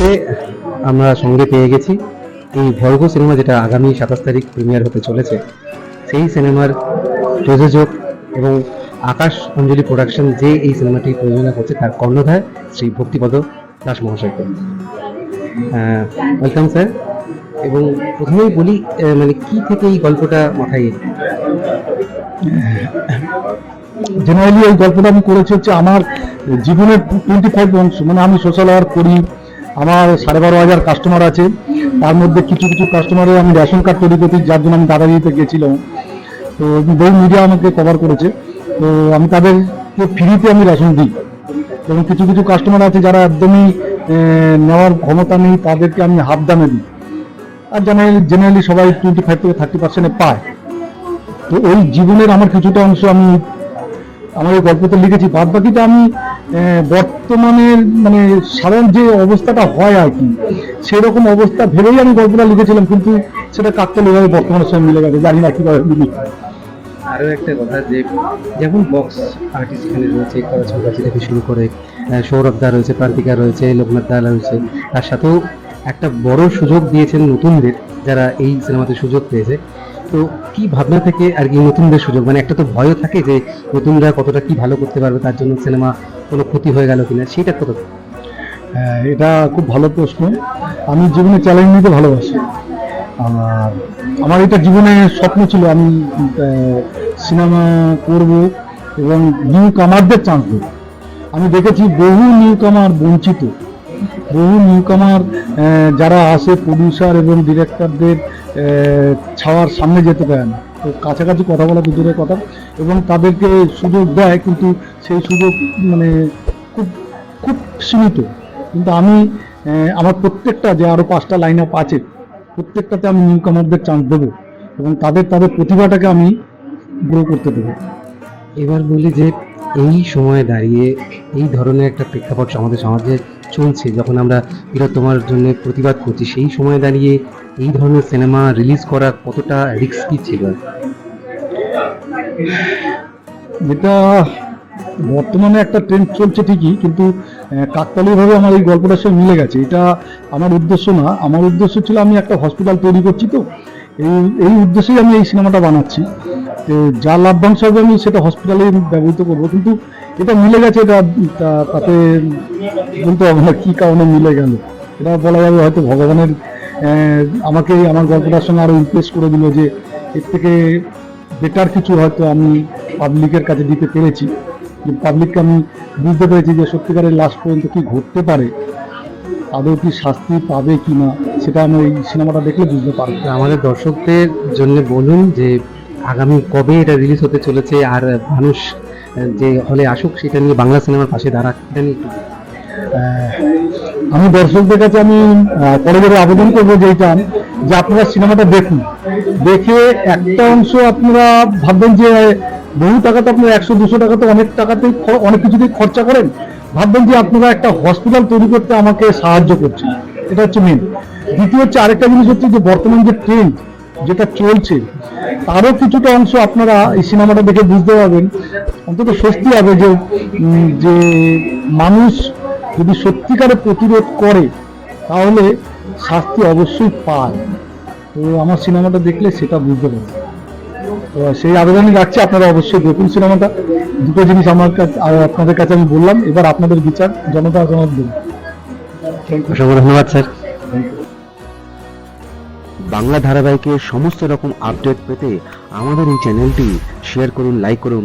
মুহূর্তে আমরা সঙ্গে পেয়ে গেছি। এই ভর্গ সিনেমা যেটা আগামী সাতাশ তারিখ প্রিমিয়ার হতে চলেছে, সেই সিনেমার প্রযোজক এবং আকাশ অঞ্জলি প্রোডাকশন যে এই সিনেমাটি প্রযোজনা করছে তার কর্ণধার শ্রী ভক্তিপদ দাস মহাশয়কে ওয়েলকাম স্যার এবং প্রথমেই বলি মানে কি থেকে এই গল্পটা মাথায়? জেনারেলি এই গল্পটা আমি করেছি হচ্ছে আমার জীবনের টোয়েন্টি ফাইভ অংশ মানে আমি সোশ্যাল ওয়ার্ক করি আমার সাড়ে বারো হাজার কাস্টমার আছে। তার মধ্যে কিছু কিছু কাস্টমারের আমি রেশন কার্ড তৈরি করছি, যার জন্য আমি দাদাগিরিতে গেছিলাম। তো বহু মিডিয়া আমাকে কভার করেছে। তো আমি তাদেরকে ফ্রিতে আমি রেশন দিই। এবং কিছু কিছু কাস্টমার আছে যারা একদমই নেওয়ার ক্ষমতা নেই, তাদেরকে আমি হাফ দামে দিই। আর জেনারেলি জেনারেলি সবাই টোয়েন্টি ফাইভ থেকে থার্টি পার্সেন্টে পায়। তো ওই জীবনের আমার কিছুটা অংশ আমি আমার এই গল্পতে লিখেছি। বাদ বাকিটা আমি বর্তমানের মানে সাধারণ যে অবস্থাটা হয় আর কি, সেরকম অবস্থা ভেবেই আমি গল্পটা লিখেছিলাম, কিন্তু সেটা কাকতালীয়ভাবে বর্তমানের সঙ্গে মিলে গেছে, জানি না কীভাবে মিলি। আরও একটা কথা যে, যেমন বক্স আর্টিস্ট এখানে রয়েছে করাচ থেকে শুরু করে সৌরভ দা রয়েছে, প্রান্তিকা রয়েছে, লোকনাথ দা রয়েছে, তার সাথেও একটা বড় সুযোগ দিয়েছেন নতুনদের, যারা এই সিনেমাতে সুযোগ পেয়েছে। তো কি ভাবনা থেকে আর কি নতুনদের সুযোগ? মানে একটা তো ভয়ও থাকে যে নতুনরা কতটা কি ভালো করতে পারবে, তার জন্য সিনেমা কোনো ক্ষতি হয়ে গেল কিনা সেটা কত হ্যাঁ, এটা খুব ভালো প্রশ্ন। আমি জীবনে চ্যালেঞ্জ নিতে ভালোবাসি। আর আমার এটা জীবনে স্বপ্ন ছিল আমি সিনেমা করব এবং নিউ কামারদের চান্স দেব। আমি দেখেছি বহু নিউ কামার বঞ্চিত। বহু নিউ কামার যারা আসে প্রডিউসার এবং ডিরেক্টরদের ছাওয়ার সামনে যেতে পারে না। তো কাছাকাছি কথা বলা তো দূরের কথা। এবং তাদেরকে সুযোগ দেয়, কিন্তু সেই সুযোগ মানে খুব খুব সীমিত। কিন্তু আমি আমার প্রত্যেকটা যে আরও পাঁচটা লাইন আপ আছে, প্রত্যেকটাতে আমি নিউ কামারদের চান্স দেবো এবং তাদের তাদের প্রতিভাটাকে আমি গ্রো করতে দেবো। এবার বলি যে, এই সময়ে দাঁড়িয়ে এই ধরনের একটা প্রেক্ষাপট আমাদের সমাজে চলছে, যখন আমরা বীরত্বমার জন্য প্রতিবাদ করছি, সেই সময় দাঁড়িয়ে এই ধরনের সিনেমা রিলিজ করা কতটা রিস্কি ছিল? যেটা বর্তমানে একটা ট্রেন্ড চলছে ঠিকই, কিন্তু কাকতালীয়ভাবে আমার এই গল্পটার সঙ্গে মিলে গেছে। এটা আমার উদ্দেশ্য না, আমার উদ্দেশ্য ছিল আমি একটা হসপিটাল তৈরি করছি তো, এই এই উদ্দেশ্যেই আমি এই সিনেমাটা বানাচ্ছি। যা লাভ্যাংশ হবে আমি সেটা হসপিটালে ব্যবহৃত করব, কিন্তু এটা মিলে গেছে, এটা তাতে বলতে হবে না কী কারণে মিলে গেল। এটা বলা যাবে হয়তো ভগবানের আমাকে আমার গল্পটার সঙ্গে আরও ইমপ্রেস করে দিল যে এর থেকে বেটার কিছু হয়তো আমি পাবলিকের কাছে দিতে পেরেছি। যে পাবলিককে আমি বুঝতে পেরেছি যে সত্যিকারের লাস্ট পর্যন্ত কি ঘটতে পারে, আদৌ কি শাস্তি পাবে কি না, সেটা আমি এই সিনেমাটা দেখলে বুঝতে পারব। আমাদের দর্শকদের জন্য বলুন যে আগামী কবে এটা রিলিজ হতে চলেছে, আর মানুষ যে হলে আসুক, সেটা নিয়ে বাংলা সিনেমার পাশে দাঁড়াক এটা নিয়ে আমি দর্শকদের কাছে আমি পরে পরে আবেদন করব যেটা যে আপনারা সিনেমাটা দেখুন। দেখে একটা অংশ আপনারা ভাববেন যে, বহু টাকা তো আপনারা একশো, দুশো টাকা তো অনেক টাকাতেই অনেক কিছুতেই খরচা করেন। ভাববেন যে আপনারা একটা হসপিটাল তৈরি করতে আমাকে সাহায্য করছেন এটা হচ্ছে মেন দ্বিতীয় হচ্ছে আরেকটা জিনিস হচ্ছে যে, বর্তমান যে ট্রেন্ড যেটা চলছে, তারও কিছুটা অংশ আপনারা এই সিনেমাটা দেখে বুঝতে পারবেন। অন্তত স্বস্তি হবে যে যে মানুষ যদি সত্যিকারে প্রতিরোধ করে তাহলে শাস্তি অবশ্যই পায়। তো আমার সিনেমাটা দেখলে সেটা বুঝতে পারবে। তো সেই আবেদনই রাখছি আপনারা অবশ্যই দেখুন সিনেমাটা। দুটো জিনিস আমার কাছে আর আপনাদের কাছে আমি বললাম এবার আপনাদের বিচার জনতা জনার্দন অসংখ্য ধন্যবাদ স্যার। বাংলা ধারাবাহিকের সমস্ত রকম আপডেট পেতে আমাদের এই চ্যানেলটি শেয়ার করুন লাইক করুন